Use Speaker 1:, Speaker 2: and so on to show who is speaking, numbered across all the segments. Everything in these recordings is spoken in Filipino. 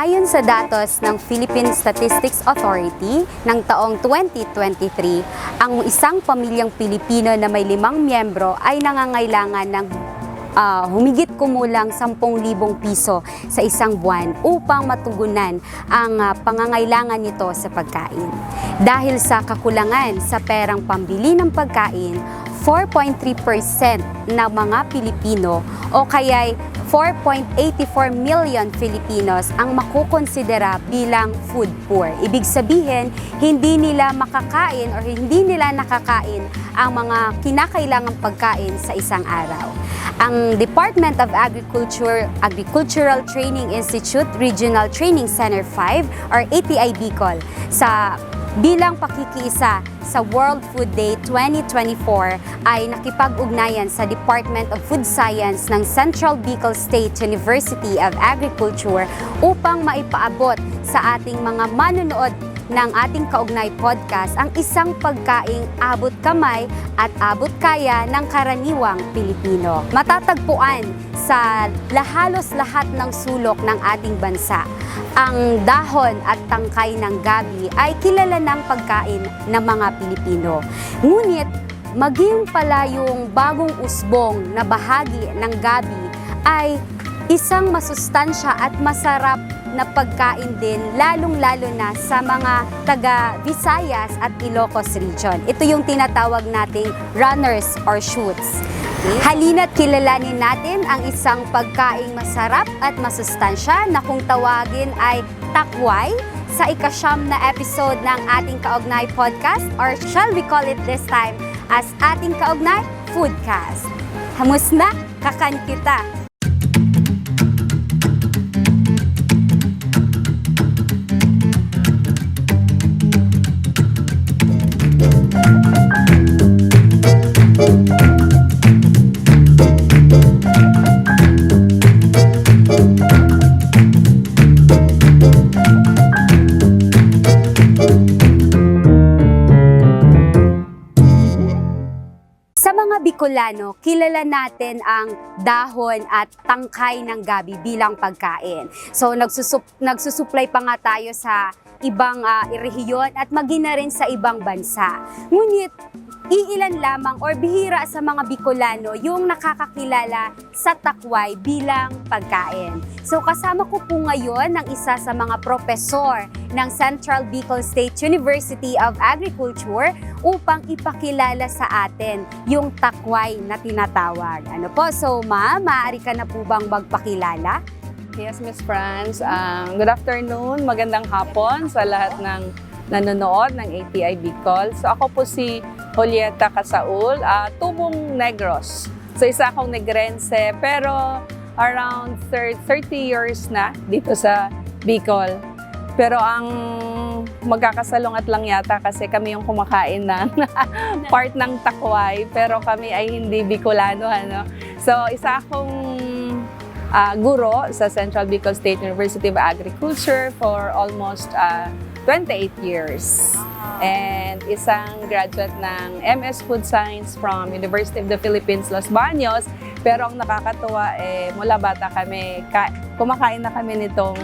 Speaker 1: Ayon sa datos ng Philippine Statistics Authority ng taong 2023, ang isang pamilyang Pilipino na may limang miyembro ay nangangailangan ng ah, humigit kumulang 10,000 piso sa isang buwan upang matugunan ang ah, pangangailangan nito sa pagkain. Dahil sa kakulangan sa perang pambili ng pagkain, 4.3% ng mga Pilipino o kaya'y 4.84 million Filipinos ang makukonsidera bilang food poor. Ibig sabihin, hindi nila makakain or hindi nila nakakain ang mga kinakailangang pagkain sa isang araw. Ang Department of Agriculture Agricultural Training Institute Regional Training Center 5 or ATI Bicol sa bilang pakikiisa sa World Food Day 2024 ay nakipag-ugnayan sa Department of Food Science ng Central Bicol State University of Agriculture upang maipaabot sa ating mga manonood ng ating kaugnay podcast ang isang pagkaing abot kamay at abot kaya ng karaniwang Pilipino. Matatagpuan sa lahalos lahat ng sulok ng ating bansa. Ang dahon at tangkay ng gabi ay kilala ng pagkain ng mga Pilipino. Ngunit maging pala yung bagong usbong na bahagi ng gabi ay isang masustansya at masarap na pagkain din, lalong-lalo na sa mga taga Visayas at Ilocos region. Ito yung tinatawag nating runners or shoots. Halina't kilalanin natin ang isang pagkaing masarap at masustansya na kung tawagin ay takway sa ikasyam na episode ng ating Kaugnay Podcast or shall we call it this time as ating Kaugnay Foodcast. Hamus na, kakan kita! Bicolano, kilala natin ang dahon at tangkay ng gabi bilang pagkain. So nagsusup, nagsusupply pa nga tayo sa ibang ah, rehiyon at maging na rin sa ibang bansa. Ngunit iilan lamang or bihira sa mga Bicolano yung nakakakilala sa takway bilang pagkain. So kasama ko po ngayon ng isa sa mga profesor ng Central Bicol State University of Agriculture upang ipakilala sa atin yung takway na tinatawag. Ano po? So ma'am, maaari ka na po bang magpakilala?
Speaker 2: Yes, Miss Franz. Um, good afternoon, magandang hapon sa lahat ng nanonood ng ATI Bicol. So ako po si Julieta Casaul, uh, tubong Negros. So isa akong Negrense, pero around thir- 30 years na dito sa Bicol. Pero ang magkakasalungat lang yata kasi kami yung kumakain ng part ng takway, pero kami ay hindi Bicolano. Ano? So isa akong ah, guro sa Central Bicol State University of Agriculture for almost ah, 28 years. And isang graduate ng MS Food Science from University of the Philippines, Los Baños. Pero ang nakakatuwa, eh, mula bata kami, ka- kumakain na kami nitong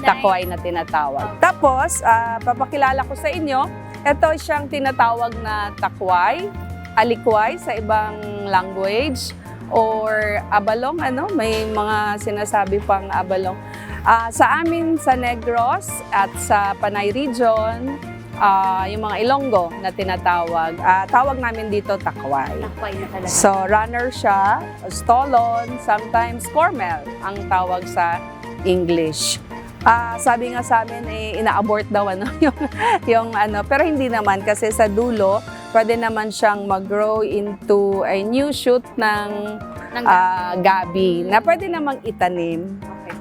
Speaker 2: takway na tinatawag. Tapos, ah, papakilala ko sa inyo, ito siyang tinatawag na takway, alikway sa ibang language, or abalong, ano, may mga sinasabi pang abalong. Ah, sa amin sa Negros at sa Panay Region, ah, yung mga Ilonggo na tinatawag, ah, tawag namin dito takway.
Speaker 1: Takway na talaga.
Speaker 2: So, runner siya, stolon, sometimes cormel ang tawag sa English. Ah, sabi nga sa amin, eh, ina-abort daw ano, yung, yung ano, pero hindi naman kasi sa dulo, pwede naman siyang mag-grow into a new shoot ng
Speaker 1: Nang-
Speaker 2: ah, gabi na pwede namang itanim.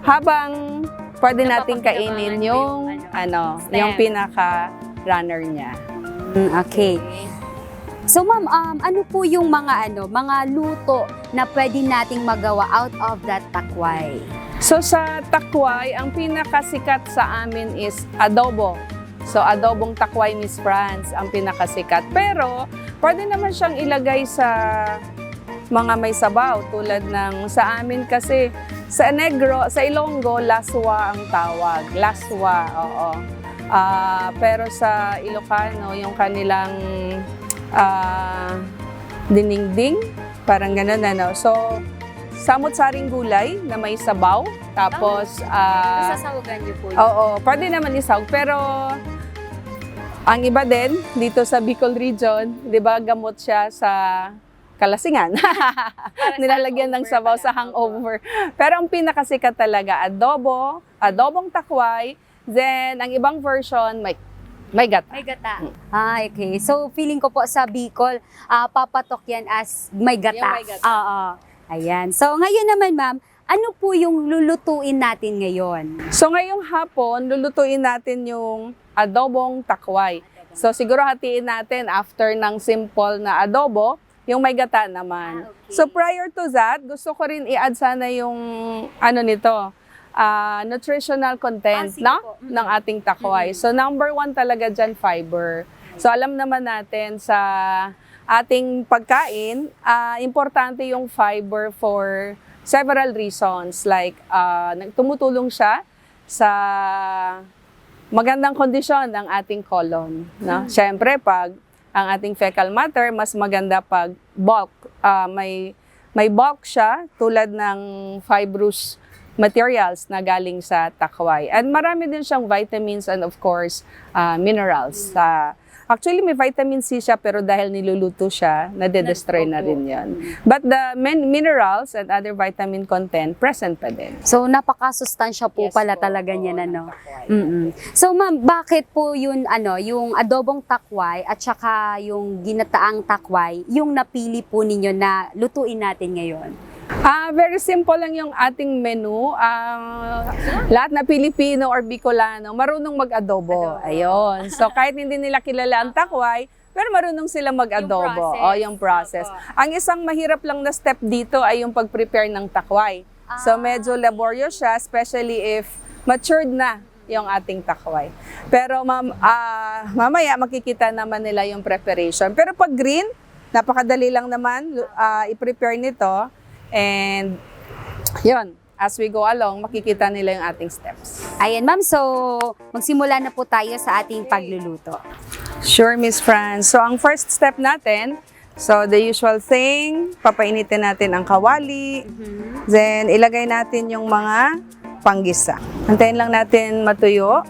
Speaker 2: Habang pwede nating kainin yung
Speaker 1: yung,
Speaker 2: ano,
Speaker 1: stem.
Speaker 2: yung pinaka runner niya.
Speaker 1: Mm, okay. So ma'am, um, ano po yung mga ano, mga luto na pwede nating magawa out of that takway?
Speaker 2: So sa takway, ang pinakasikat sa amin is adobo. So adobong takway Miss France ang pinakasikat. Pero pwede naman siyang ilagay sa mga may sabaw tulad ng sa amin kasi Sa Negro, sa Ilonggo, laswa ang tawag. Laswa, oo. Ah, pero sa Ilocano, yung kanilang ah, diningding, parang ganun ano. So, samot-saring gulay na may sabaw. Tapos, ah,
Speaker 1: Sasawagan niyo po yun.
Speaker 2: Oo, pwede naman isawag. Pero ang iba din, dito sa Bicol region, di ba, gamot siya sa kalasingan. Nilalagyan ng sabaw sa hangover. Pero ang pinakasikat talaga, adobo, adobong takway, then ang ibang version, may, may gata.
Speaker 1: May gata. Ah, okay. So, feeling ko po sa Bicol, ah, papatok yan as may gata.
Speaker 2: Yung may gata.
Speaker 1: Oo. Ayan. So, ngayon naman, ma'am, ano po yung lulutuin natin ngayon?
Speaker 2: So ngayong hapon, lulutuin natin yung adobong takway. So siguro hatiin natin after ng simple na adobo, yung may gata naman.
Speaker 1: Ah, okay.
Speaker 2: So prior to that, gusto ko rin i-add sana yung ano nito, ah, nutritional content
Speaker 1: Ah,
Speaker 2: no?
Speaker 1: po. Mm.
Speaker 2: ng ating takway. So number one talaga dyan, fiber. So alam naman natin sa ating pagkain, ah, importante yung fiber for several reasons. Like, nag- tumutulong siya sa magandang kondisyon ng ating colon. No? Siyempre, pag ang ating fecal matter, mas maganda pag bulk. Ah, may, may bulk siya tulad ng fibrous materials na galing sa takway. And marami din siyang vitamins and of course, ah, minerals. Sa actually, may vitamin C siya pero dahil niluluto siya, nade-destroy na rin yan. But the min- minerals and other vitamin content, present pa din.
Speaker 1: So, napakasustansya po
Speaker 2: Yes
Speaker 1: pala
Speaker 2: po,
Speaker 1: talaga
Speaker 2: oo,
Speaker 1: niyan,
Speaker 2: ng
Speaker 1: ano?
Speaker 2: takway.
Speaker 1: mm So, ma'am, bakit po yun, ano, yung adobong takway at saka yung ginataang takway, yung napili po ninyo na lutuin natin ngayon?
Speaker 2: Ah, very simple lang yung ating menu. Ah, lahat na Pilipino or Bicolano marunong mag-adobo.
Speaker 1: Adobo.
Speaker 2: Ayun. So kahit hindi nila kilala ang takway, pero marunong sila mag-adobo.
Speaker 1: process.
Speaker 2: O yung process. Ang isang mahirap lang na step dito ay yung pag-prepare ng takway. So
Speaker 1: Ah.
Speaker 2: medyo laborious siya, especially if matured na yung ating takway. Pero mam, ah, mamaya makikita naman nila yung preparation. Pero pag green, napakadali lang naman ah, i-prepare nito. And yun, as we go along, makikita nila yung ating steps.
Speaker 1: Ayan, ma'am. So, magsimula na po tayo sa ating pagluluto.
Speaker 2: Sure, Miss Fran. So, ang first step natin, so the usual thing, papainitin natin ang kawali, then ilagay natin yung mga panggisa. Antayin lang natin matuyo.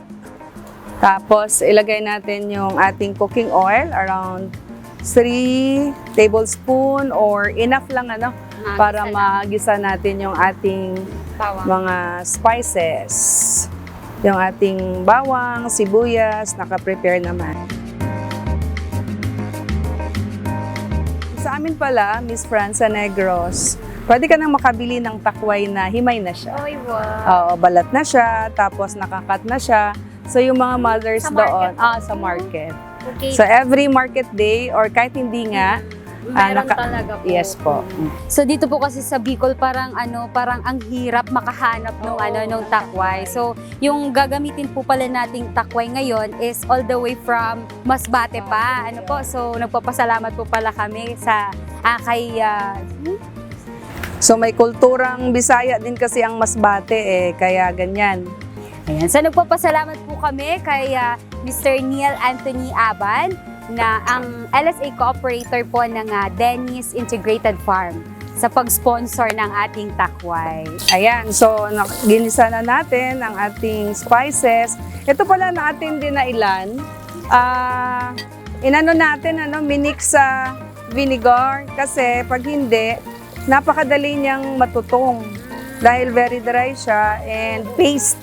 Speaker 2: Tapos, ilagay natin yung ating cooking oil, around 3 tablespoon or enough lang ano, para magisa natin yung ating
Speaker 1: Bawang.
Speaker 2: mga spices. Yung ating bawang, sibuyas, naka-prepare naman. Sa amin pala, Miss Franza Negros, pwede ka nang makabili ng takway na himay na siya.
Speaker 1: Oy, wow.
Speaker 2: Oo, balat na siya, tapos nakakat na siya. So yung mga mothers
Speaker 1: Sa
Speaker 2: doon,
Speaker 1: market?
Speaker 2: ah, sa market.
Speaker 1: Okay.
Speaker 2: So every market day or kahit hindi nga, ah,
Speaker 1: Meron
Speaker 2: naka-
Speaker 1: talaga po.
Speaker 2: yes po.
Speaker 1: So dito po kasi sa Bicol parang ano, parang ang hirap makahanap nung
Speaker 2: Oo.
Speaker 1: ano nung takway. So yung gagamitin po pala nating takway ngayon is all the way from Masbate pa. Ano po? So nagpapasalamat po pala kami sa ah, kay ah,
Speaker 2: So may kulturang Bisaya din kasi ang Masbate eh, kaya ganyan.
Speaker 1: Ayan. So nagpapasalamat po kami kay ah, Mr. Neil Anthony Aban na ang LSA cooperator po ng ah, Dennis Integrated Farm sa pag-sponsor ng ating takway.
Speaker 2: Ayan, so na- ginisa na natin ang ating spices. Ito pala na ating dinailan. Ah, inano natin, ano, minix sa vinegar kasi pag hindi, napakadali niyang matutong dahil very dry siya and paste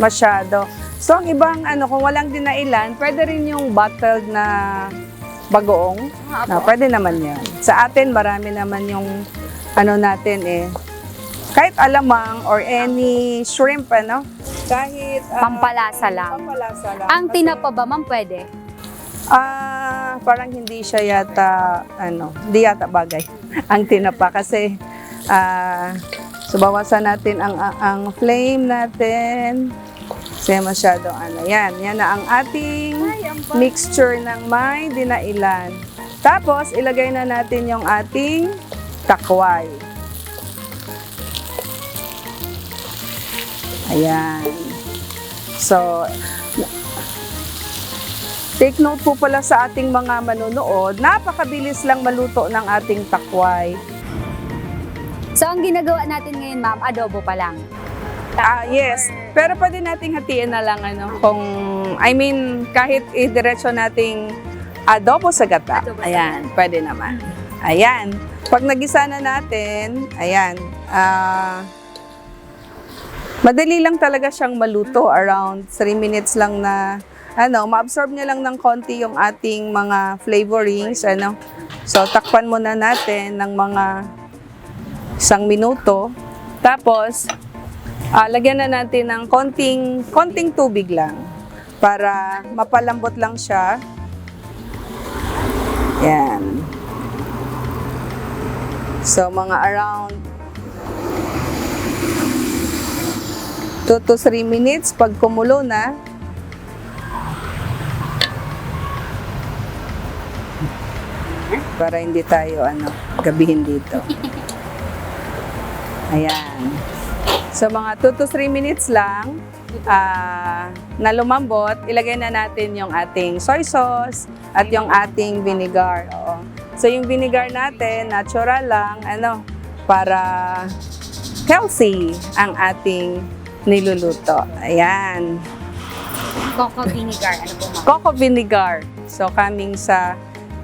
Speaker 2: masyado. So ang ibang ano, kung walang dinailan, pwede rin yung bottled na bagoong. Na, pwede naman yan. Sa atin, marami naman yung ano natin eh. Kahit alamang or any shrimp, ano? Kahit... ah,
Speaker 1: Pampalasa lang.
Speaker 2: Pampalasa lang.
Speaker 1: Ang tinapa ba, ma'am, pwede?
Speaker 2: Ah, parang hindi siya yata, ano, hindi yata bagay ang tinapa kasi ah, so bawasan natin ang, ang flame natin. Kasi masyadong ano. Yan, yan na ang ating mixture ng may dinailan. Tapos, ilagay na natin yung ating takway. Ayan. So, take note po pala sa ating mga manonood, napakabilis lang maluto ng ating takway.
Speaker 1: So, ang ginagawa natin ngayon, ma'am, adobo pa lang.
Speaker 2: Ah, yes. Pero pwede nating hatiin na lang ano, kung, I mean, kahit idiretso nating adobo sa gata.
Speaker 1: Adobo sa
Speaker 2: Ayan, pwede naman. Ayan. Pag nagisa na natin, ayan, ah, madali lang talaga siyang maluto. Around 3 minutes lang na, ano, ma-absorb niya lang ng konti yung ating mga flavorings, ano. So, takpan muna natin ng mga isang minuto. Tapos, Ah, lagyan na natin ng konting, konting tubig lang para mapalambot lang siya. Yan. So, mga around 2 to 3 minutes pag kumulo na. Para hindi tayo ano, gabihin dito. Ayan. So mga 2 to 3 minutes lang ah, na lumambot, ilagay na natin yung ating soy sauce at yung ating vinegar. Oo. So yung vinegar natin, natural lang, ano, para healthy ang ating niluluto. Ayan.
Speaker 1: Coco vinegar, ano po, ma'am?
Speaker 2: Coco vinegar. So coming sa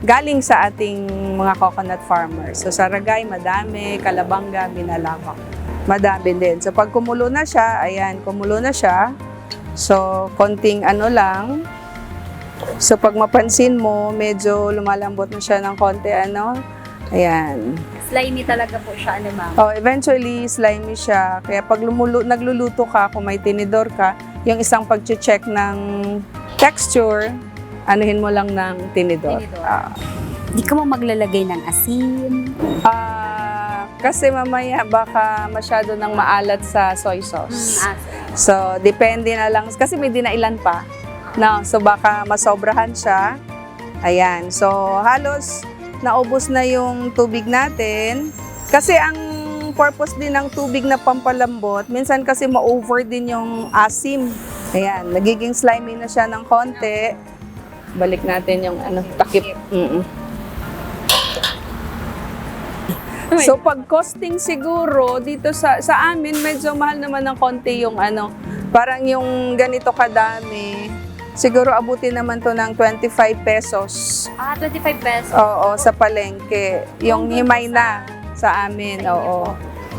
Speaker 2: galing sa ating mga coconut farmers. So sa Ragay, madami, Kalabanga, Binalawak. Madami din. So pag kumulo na siya, ayan, kumulo na siya. So konting ano lang. So pag mapansin mo, medyo lumalambot na siya ng konti ano. Ayan.
Speaker 1: Slimy talaga po siya, ano, ma'am?
Speaker 2: Oh, eventually slimy siya. Kaya pag lumulo, nagluluto ka, kung may tinidor ka, yung isang pag-check ng texture, anuhin mo lang ng tinidor.
Speaker 1: Tinidor.
Speaker 2: Ah.
Speaker 1: Di ka mo maglalagay ng asin.
Speaker 2: Ah, kasi mamaya baka masyado nang maalat sa soy sauce.
Speaker 1: Mm,
Speaker 2: So, depende na lang. Kasi may dinailan pa. No, so baka masobrahan siya. Ayan. So, halos naubos na yung tubig natin. Kasi ang purpose din ng tubig na pampalambot, minsan kasi ma-over din yung asim. Ayan, nagiging slimy na siya ng konti. Balik natin yung ano, takip. Mm-mm. So pag costing siguro dito sa sa amin medyo mahal naman ng konti yung ano, parang yung ganito kadami. Siguro abutin naman to ng 25 pesos.
Speaker 1: Ah, 25 pesos.
Speaker 2: Oo, sa palengke. Yung himay na sa amin, oo.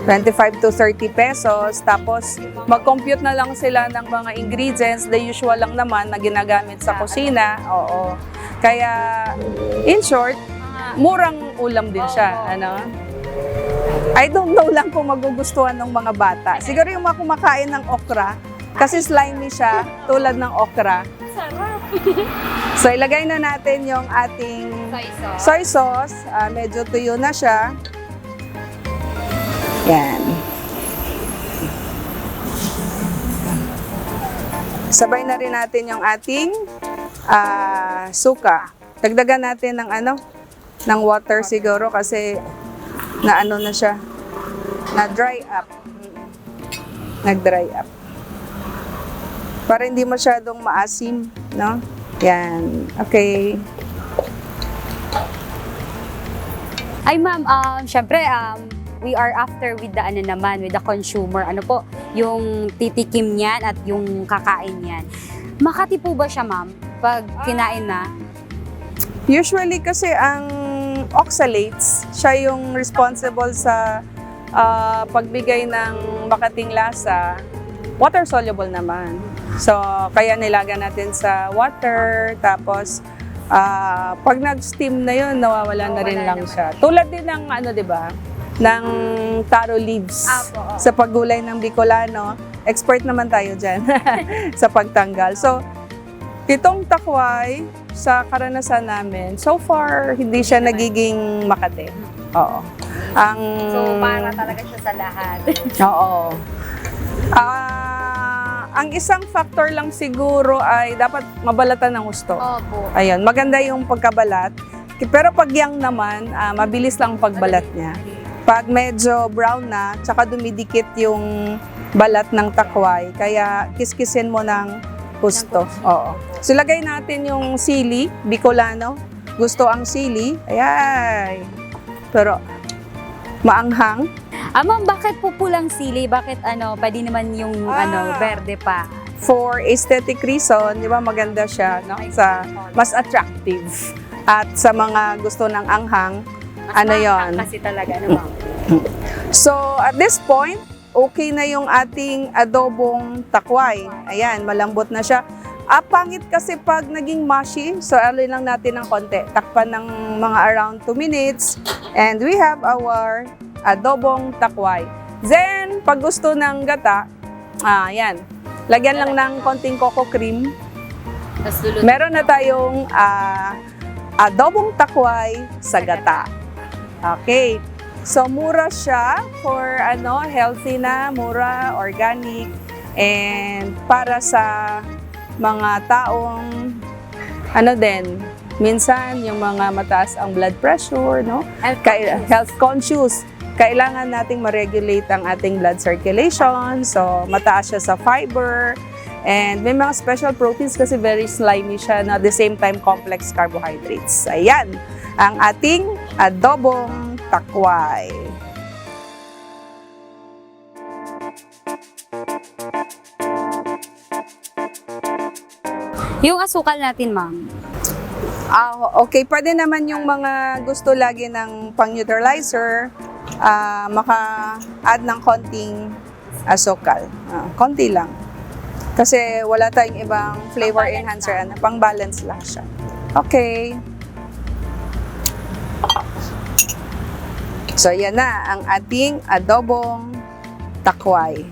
Speaker 2: 25 to 30 pesos. Tapos, mag-compute na lang sila ng mga ingredients. The usual lang naman na ginagamit sa kusina. Oo. Kaya, in short, murang ulam din siya. Ano? I don't know lang kung magugustuhan ng mga bata. Siguro yung mga kumakain ng okra, kasi slimy siya, tulad ng okra.
Speaker 1: Sarap.
Speaker 2: So, ilagay na natin yung ating
Speaker 1: Soy sauce.
Speaker 2: soy sauce. Ah, medyo tuyo na siya. Yan. Sabay na rin natin yung ating ah, suka. Dagdagan natin ng ano, ng water siguro kasi na ano na siya, na dry up. Nag-dry up. Para hindi masyadong maasim, no? Yan. Okay.
Speaker 1: Ay ma'am, um, syempre, um, we are after with the ano naman, with the consumer. Ano po, yung titikim niyan at yung kakain niyan. Makati po ba siya ma'am pag kinain na?
Speaker 2: Usually kasi ang oxalates, siya yung responsible sa ah, pagbigay ng makating lasa. Water soluble naman. So, kaya nilaga natin sa water, tapos ah, pag nag-steam na yun, nawawala na rin lang siya. Tulad din ng ano, 'di ba? ng taro leaves
Speaker 1: Apo,
Speaker 2: sa paggulay ng Bicolano. Expert naman tayo dyan sa pagtanggal. So, itong takway, sa karanasan namin, so far, hindi siya nagiging makate. Oo. Ang,
Speaker 1: So, para talaga siya sa lahat.
Speaker 2: Oo. Ah, ang isang factor lang siguro ay dapat mabalatan ng gusto.
Speaker 1: Opo.
Speaker 2: Ayun, maganda yung pagkabalat. Pero pag yang naman, ah, mabilis lang pagbalat niya. Pag medyo brown na, tsaka dumidikit yung balat ng takway. Kaya kiskisin mo ng gusto. Oo. So lagay natin yung sili, bicolano. Gusto ang sili. Ayan. Pero maanghang.
Speaker 1: Ma'am, bakit po pulang sili? Bakit ano, pwede naman yung
Speaker 2: Ah.
Speaker 1: ano, verde pa?
Speaker 2: For aesthetic reason, di ba maganda siya no? sa mas attractive. At sa mga gusto ng anghang, ano yon?
Speaker 1: Kasi talaga naman.
Speaker 2: So at this point, okay na yung ating adobong takway. Ayan, malambot na siya. Ah, pangit kasi pag naging mushy, so alin lang natin ng konti. Takpan ng mga around 2 minutes. And we have our adobong takway. Then, pag gusto ng gata, ah, yan. Lagyan lang ng konting coco cream. Meron na tayong ah, adobong takway sa gata. Okay. So mura siya for ano, healthy na, mura, organic and para sa mga taong ano din, minsan yung mga mataas ang blood pressure, no? Kai- health conscious. Kailangan nating ma-regulate ang ating blood circulation. So, mataas siya sa fiber. And may mga special proteins kasi very slimy siya na at the same time complex carbohydrates. Ayan, ang ating adobong takway.
Speaker 1: Yung asukal natin, ma'am.
Speaker 2: Ah, okay, pwede naman yung mga gusto lagi ng pang-neutralizer, ah, maka-add ng konting asukal. Ah, konti lang. Kasi wala tayong ibang flavor enhancer, ano, pang-balance lang siya. Okay. So, yan na ang ating adobong takway.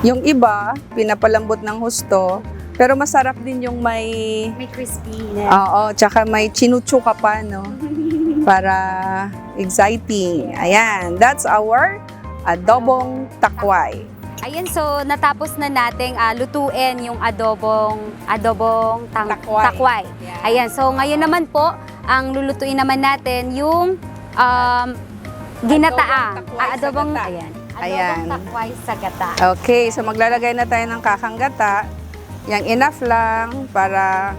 Speaker 2: Yung iba, pinapalambot ng husto, pero masarap din yung may
Speaker 1: May crispy
Speaker 2: Oo, tsaka may chinuchuka pa, no? Para exciting. Ayan, that's our adobong takway.
Speaker 1: Ayan, so natapos na nating ah, lutuin yung adobong adobong tang-
Speaker 2: Takway.
Speaker 1: takway. Ayan, so ngayon naman po, ang lulutuin naman natin yung um, ginataang.
Speaker 2: takway
Speaker 1: Ah,
Speaker 2: sa
Speaker 1: adobong,
Speaker 2: gata.
Speaker 1: ayan. Adobong
Speaker 2: Ayan.
Speaker 1: takway sa gata.
Speaker 2: Okay, so maglalagay na tayo ng kakanggata. Yang enough lang para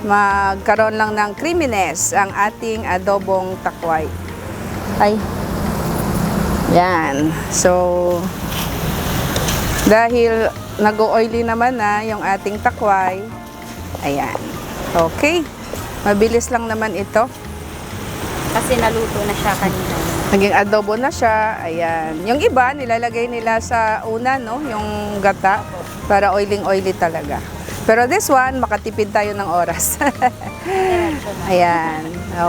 Speaker 2: magkaroon lang ng creaminess ang ating adobong takway. Ay. Yan. So, dahil nag-oily naman na yung ating takway, ayan. Okay. Mabilis lang naman ito.
Speaker 1: Kasi naluto na siya kanina.
Speaker 2: Naging adobo na siya. Ayan. Yung iba, nilalagay nila sa una, no? Yung gata. Para oiling-oily talaga. Pero this one, makatipid tayo ng oras. Ayan.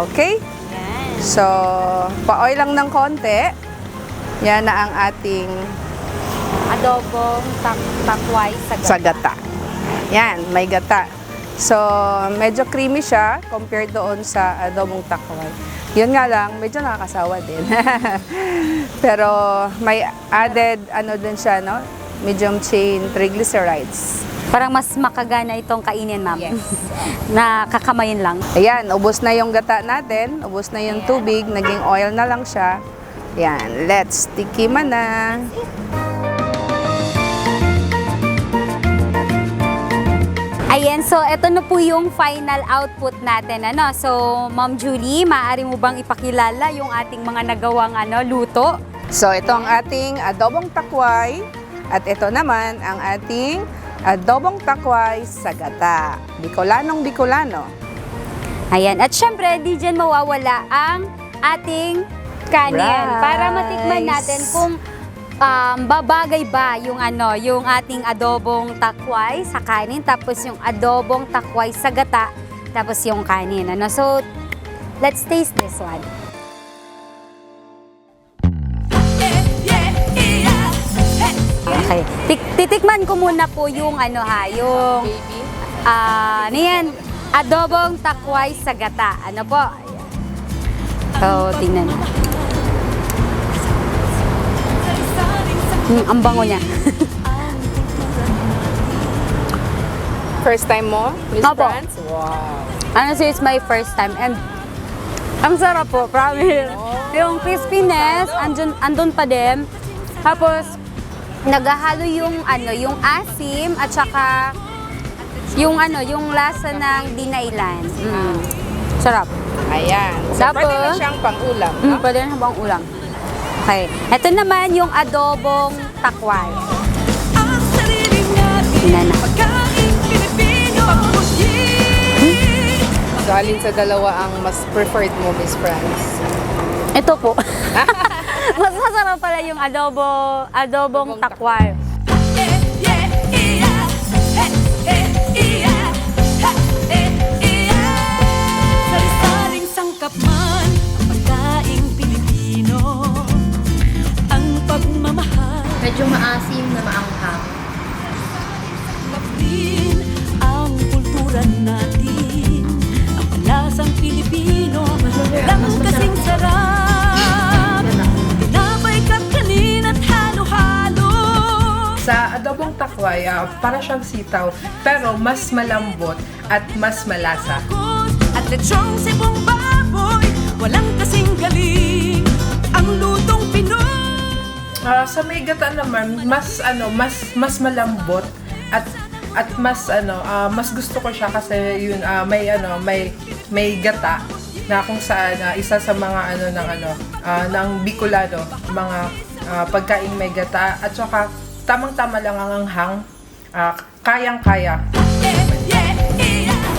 Speaker 2: Okay? So, pa-oil lang ng konti. Yan na ang ating
Speaker 1: Adobong tak- takway sa gata.
Speaker 2: sa gata. Yan, may gata. So, medyo creamy siya compared doon sa adobong takway. Yun nga lang, medyo nakakasawa din. Pero may added ano din siya, no? Medium chain triglycerides.
Speaker 1: Parang mas makagana itong kainin, ma'am. na kakamayin lang.
Speaker 2: Ayan, ubos na yung gata natin, ubos na yung tubig, naging oil na lang siya. Yan, let's tikiman na.
Speaker 1: Ayan, so ito na po yung final output natin. Ano? So, Ma'am Julie, maaari mo bang ipakilala yung ating mga nagawang ano, luto?
Speaker 2: So, ito ang ating adobong takway. At ito naman ang ating adobong takway sa gata. Bicolanong Bicolano.
Speaker 1: Ayan, at syempre, di dyan mawawala ang ating kanin.
Speaker 2: Rice.
Speaker 1: Para matikman natin kung um, babagay ba yung ano, yung ating adobong takway sa kanin, tapos yung adobong takway sa gata, tapos yung kanin. Ano? So, let's taste this one. Okay. Tik- titikman ko muna po yung ano ha, yung ah, ano yan, adobong takway sa gata. Ano po? So, tingnan Hmm, ang bango niya.
Speaker 2: First time mo, Miss
Speaker 1: Opo.
Speaker 2: France? Wow.
Speaker 1: Honestly, it's my first time and ang sarap po, promise. Yung crispiness, andun, andun pa din. Tapos, nagahalo yung ano, yung asim at saka yung ano, yung lasa ng dinailan. Mm. Sarap.
Speaker 2: Ayan. So,
Speaker 1: Tapos-
Speaker 2: pwede na siyang pang-ulam.
Speaker 1: Mm,
Speaker 2: no?
Speaker 1: pwede na bang ulam? Okay. Ito naman yung adobong takway.
Speaker 3: Ang sarili natin,
Speaker 1: Tingnan na.
Speaker 2: So, alin sa dalawa ang mas preferred mo, Miss Franz?
Speaker 1: Ito po. Mas masarap pala yung adobo, adobong
Speaker 2: Adobong
Speaker 1: takway,
Speaker 4: ah, para siyang sitaw, pero mas malambot at mas malasa.
Speaker 3: At lechong sibong baboy, walang kasing galing. Ang lutong Pinoy.
Speaker 4: Ah, sa may gata naman, mas ano, mas mas malambot at at mas ano, ah, mas gusto ko siya kasi yun ah, may ano, may may gata na kung saan ah, isa sa mga ano ng ano ah, ng Bicolano, mga ah, pagkaing may gata at saka tamang-tama lang ang anghang, ah, kayang-kaya.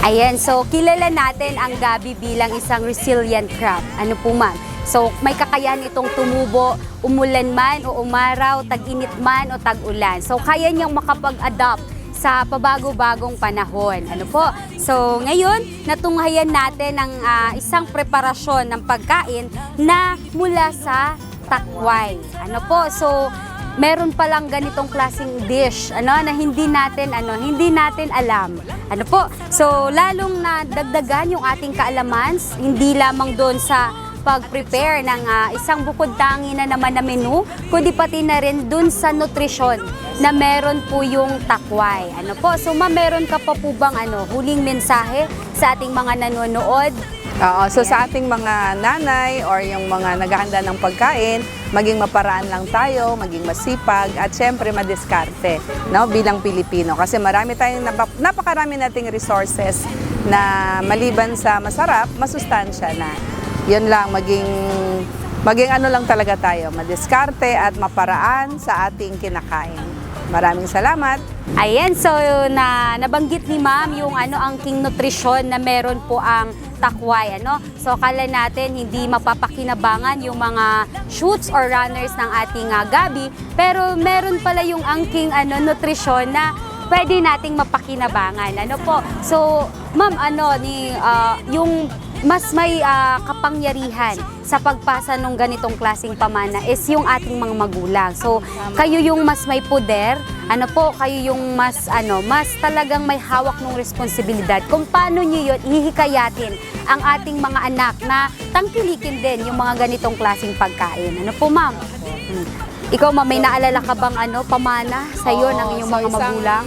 Speaker 1: Ayan, so kilala natin ang gabi bilang isang resilient crop. Ano po ma'am? So may kakayahan itong tumubo, umulan man o umaraw, tag-init man o tag-ulan. So kaya niyang makapag-adapt sa pabago-bagong panahon. Ano po? So ngayon, natunghayan natin ang ah, isang preparasyon ng pagkain na mula sa takway. Ano po? So meron palang ganitong klaseng dish ano na hindi natin ano hindi natin alam. Ano po? So lalong na dagdagan yung ating kaalaman hindi lamang doon sa pag-prepare ng ah, isang bukod tangi na naman na menu kundi pati na rin doon sa nutrisyon na meron po yung takway. Ano po? So ma meron ka pa po bang ano huling mensahe sa ating mga nanonood?
Speaker 2: Oo, so sa ating mga nanay or yung mga naghahanda ng pagkain, maging maparaan lang tayo, maging masipag at syempre madiskarte no, bilang Pilipino. Kasi marami tayong, napa- napakarami nating resources na maliban sa masarap, masustansya na. Yun lang, maging, maging ano lang talaga tayo, madiskarte at maparaan sa ating kinakain. Maraming salamat.
Speaker 1: Ayan, so na nabanggit ni Ma'am yung ano ang king nutrition na meron po ang takway, ano? So kala natin hindi mapapakinabangan yung mga shoots or runners ng ating ah, gabi, pero meron pala yung angking ano nutrition na pwede nating mapakinabangan. Ano po? So, Ma'am, ano ni ah, yung mas may ah, kapangyarihan sa pagpasa ng ganitong klasing pamana is yung ating mga magulang. So, kayo yung mas may poder, ano po, kayo yung mas ano, mas talagang may hawak ng responsibilidad kung paano niyo yun ihihikayatin ang ating mga anak na tangkilikin din yung mga ganitong klasing pagkain. Ano po, ma'am? Hmm. Ikaw, ma'am, may naalala ka bang ano, pamana sa iyo ng
Speaker 2: Oo,
Speaker 1: iyong
Speaker 2: so
Speaker 1: mga
Speaker 2: isang-
Speaker 1: magulang?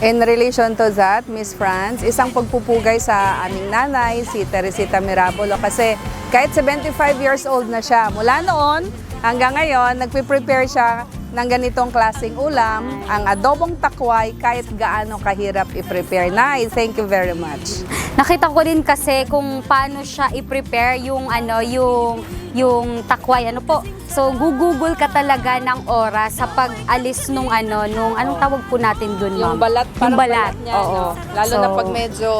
Speaker 2: In relation to that, Miss Franz, isang pagpupugay sa aming nanay, si Teresita Mirabolo, kasi kahit 75 years old na siya, mula noon hanggang ngayon, nagpe-prepare siya ng ganitong klaseng ulam, ang adobong takway, kahit gaano kahirap i-prepare. Nay, thank you very much.
Speaker 1: Nakita ko din kasi kung paano siya i-prepare yung ano, yung yung takway ano po. So gugugol ka talaga ng oras sa pag-alis nung ano, nung anong tawag po natin doon, ma'am?
Speaker 2: Yung balat,
Speaker 1: yung
Speaker 2: parang
Speaker 1: balat.
Speaker 2: balat, niya,
Speaker 1: oo.
Speaker 2: no? Lalo
Speaker 1: So,
Speaker 2: na pag medyo,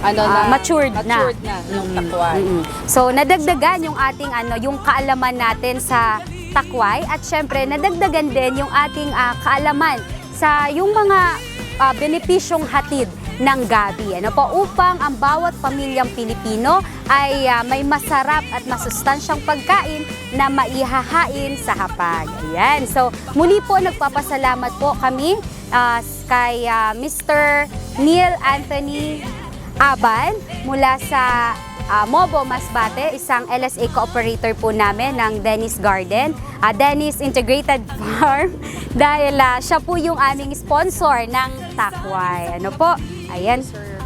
Speaker 2: ano
Speaker 1: ah,
Speaker 2: na,
Speaker 1: matured, na.
Speaker 2: matured na, yung
Speaker 1: Mm,
Speaker 2: takway.
Speaker 1: mm. So nadagdagan yung ating ano, yung kaalaman natin sa takway at syempre nadagdagan din yung ating ah, kaalaman sa yung mga ah, benepisyong hatid ng gabi. Ano po upang ang bawat pamilyang Pilipino ay ah, may masarap at masustansyang pagkain na maihahain sa hapag. Ayan. So muli po nagpapasalamat po kami ah, kay ah, Mr. Neil Anthony Aban mula sa ah, Mobo Masbate, isang LSA cooperator po namin ng Dennis Garden, ah, Dennis Integrated Farm, dahil ah, siya po yung aming sponsor ng Takway. Ano po? Ayan.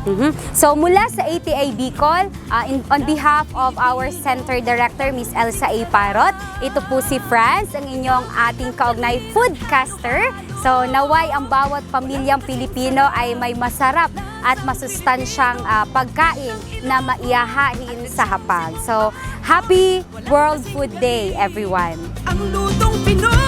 Speaker 1: Mhm. So mula sa ATI Bicol, uh, in, on behalf of our Center Director, Miss Elsa A. Parot, ito po si Franz, ang inyong ating kaugnay foodcaster. So naway ang bawat pamilyang Pilipino ay may masarap at masustansyang ah, pagkain na maiyahain sa hapag. So, happy World Food Day, everyone!
Speaker 3: Ang lutong Pinoy